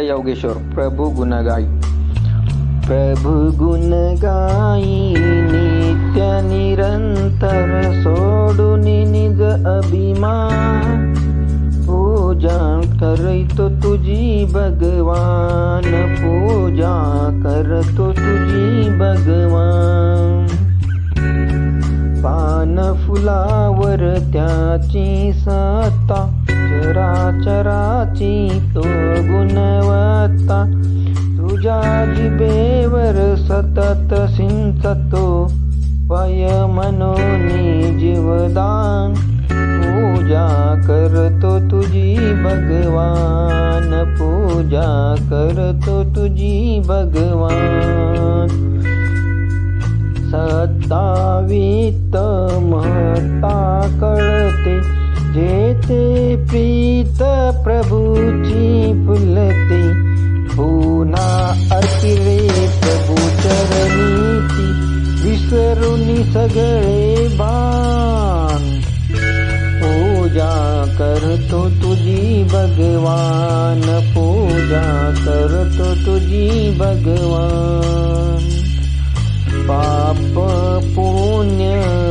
योगेश्वर. प्रभू गुणगाई. प्रभु गुण गाई नित्य निरंतर सोडूनी निज अभिमान. पूजा करतो तुझी भगवान पूजा करतो तुझी भगवान. पान फुलावर त्याची सत्ता चराचराची तो होता. तुझ्या जिबेवर सतत सिंचतो. पय मनोनी जीवदान. पूजा करतो तुझी भगवान. पूजा करतो तुझी भगवान. सत्तावित महता कळते. जेथे प्रीत प्रभूची सगळे बाण. पूजा करतो तुझी भगवान. पूजा करतो तुझी भगवान. पाप पुण्य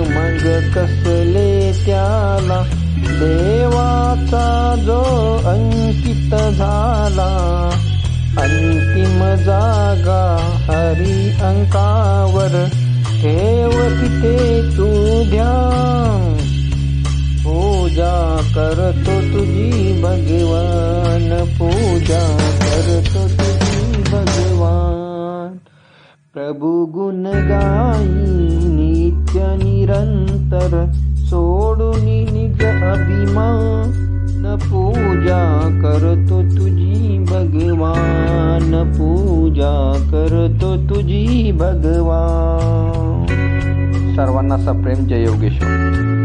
मग कसले त्याला? देवाचा जो अंकित झाला अंतिम जागा हरी अंकावर. तू ध्यान पूजा करतो तुझी भगवान पूजा करतो तुझी भगवान। प्रभु गुण गाई नित्य निरंतर सोडून निज अभिमान पूजा करतो तुझी भगवान पूजा करतो तुझी भगवान असा प्रेम जय योगेश्वर.